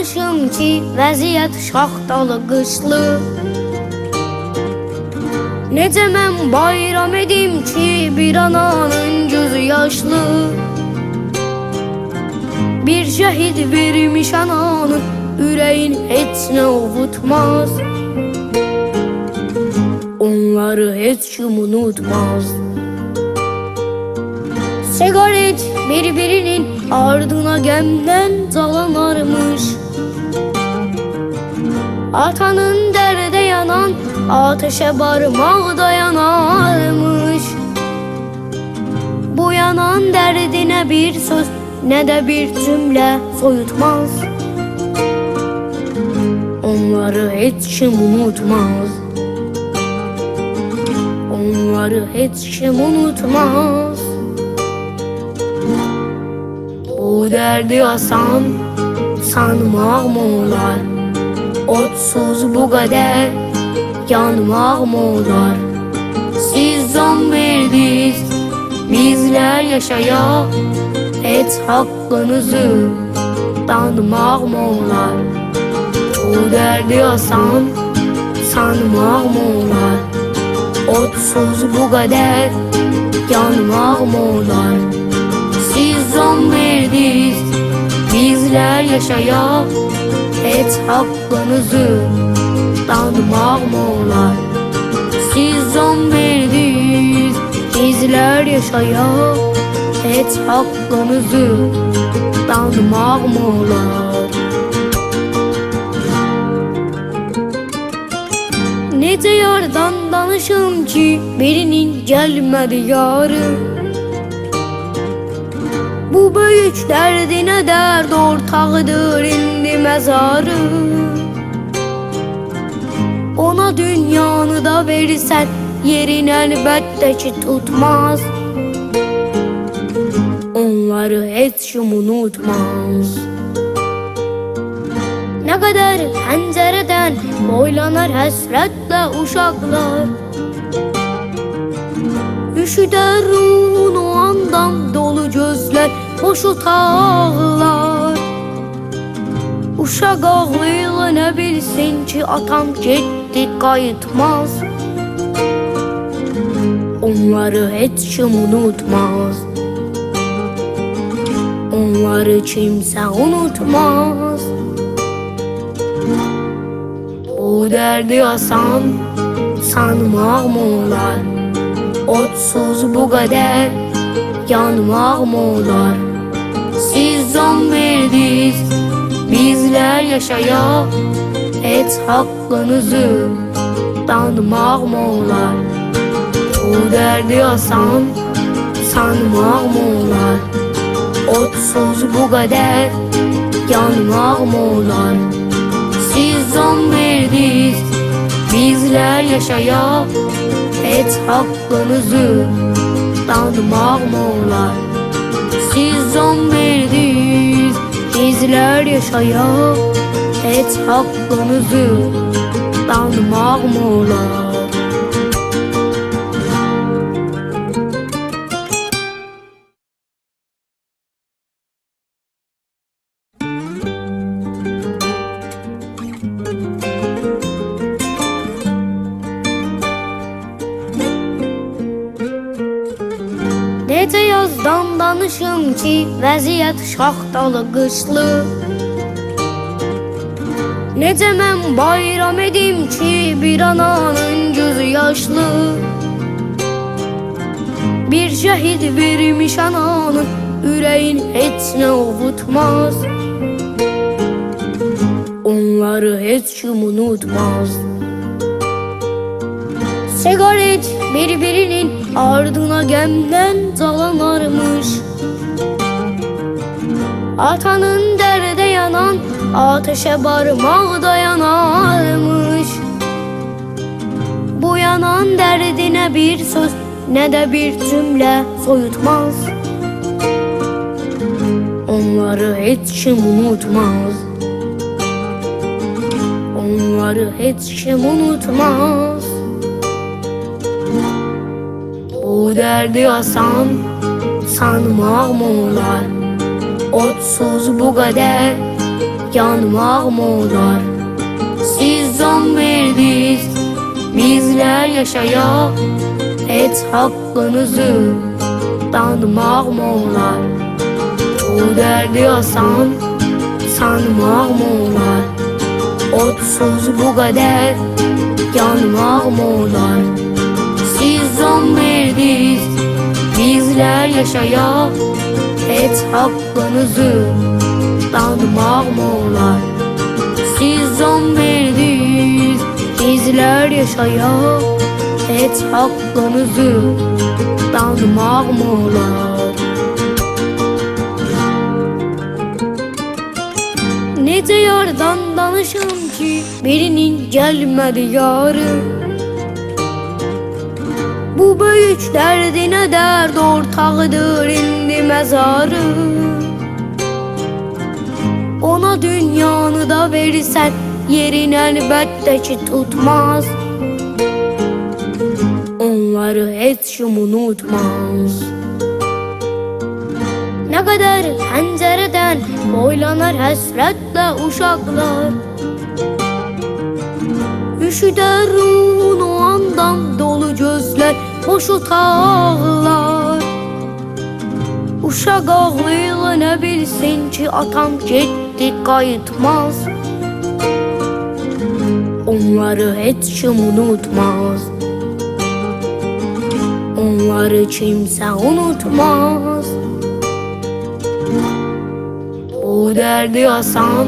danışım ki vəziyyət şaxtalı qışlı. Necə mən bayram edim ki bir ananın gözü yaşlı. Bir şəhid vermiş ananın ürəyin heç nə ovutmaz. Onları heç kim unutmaz. Sigaret birbirinin ardına gemden dalanarmış Atanın derde yanan ateşe barmağı dayanarmış. Bu yanan derdine bir söz ne de bir cümle soyutmaz. Onları hiç kim unutmaz. Onları hiç kim unutmaz Bu derdi asan sanmaq mı olar Otsuz bu qədər yanmaq mı olar Siz can verdiniz bizler yaşayaq Et hakkınızı tanımaq mı olar Bu derdi asan sanmaq mı olar Otsuz bu qədər yanmaq mı olar Verdiniz bizler yaşayaq Et hakkınızı tanımaq mı olar Siz verdiniz bizler yaşayaq Et hakkınızı tanımaq mı olar Necə yardan danışım ki birinin gəlmədi yarı Bu böyük dərdinə dərd ortağıdır indi məzarı Ona dünyanı da versən yerin əlbəttə ki tutmaz. Onları heç kim unutmaz. Ne kadar pencereden boylanır həsrətlə uşaqlar Üşüdər ruhun o andan dolu Uşaq ağlayla nə bilsin ki atam getdi qayıtmaz. Onları heç kim unutmaz. Onları kimsə unutmaz. Bu derdi asan sanmaq mı olar? Otsuz bu qədər yanmaq mı olar Siz can verdiniz bizler yaşayaq Et hakkınızı tanımaq mı olar Bu derdi asan sanmaq mı olar Otsuz bu qədər yanmaq mı olar Siz can verdiniz bizler yaşayaq Et hakkınızı tanımaq mı olar Siz can verdiniz bizler yaşayaq Et hakkınızı tanımaq mı danışım ki vəziyyət şaxtalı qışlı. Necə mən bayram edim ki bir ananın gözü yaşlı. Bir şəhid vermiş ananın ürəyin heç nə ovutmaz. Onları heç kim unutmaz Sigaret birbirinin ardına gemden dalanarmış. Atanın derde yanan ateşe barmağı dayanarmış. Bu yanan derdine bir söz ne de bir cümle soyutmaz. Onları hiç kim unutmaz. Onları hiç kim unutmaz Sanmaq mı olar. Otsuz bu qədər yanmak mı olar. Siz can verdiniz bizler yaşaya Et hakkınızı tanımak mı olar. Bu derdi asan sanmak mı olar. Otsuz bu kadar yanmak mı verdiniz bizler yaşaya Et hakkınızı tanımak olar? Siz can verdiniz bizler yaşaya Et hakkınızı tanımak olar? Nece yardan danışım ki birinin gelmedi yarı Bu büyük derdine dert ortağıdır indi mezarı. Ona dünyanı da verirsen yerin elbette ki tutmaz. Onları hiç unutmaz. Ne kadar pencereden boylanır hasretle uşaklar. Üşüder ruhun o andan dolu gözler boş otağlar Uşak ağlıyla ne bilsin ki atam gitti kayıtmaz Onları hiç kim unutmaz. Onları kimse unutmaz. Bu derdi asan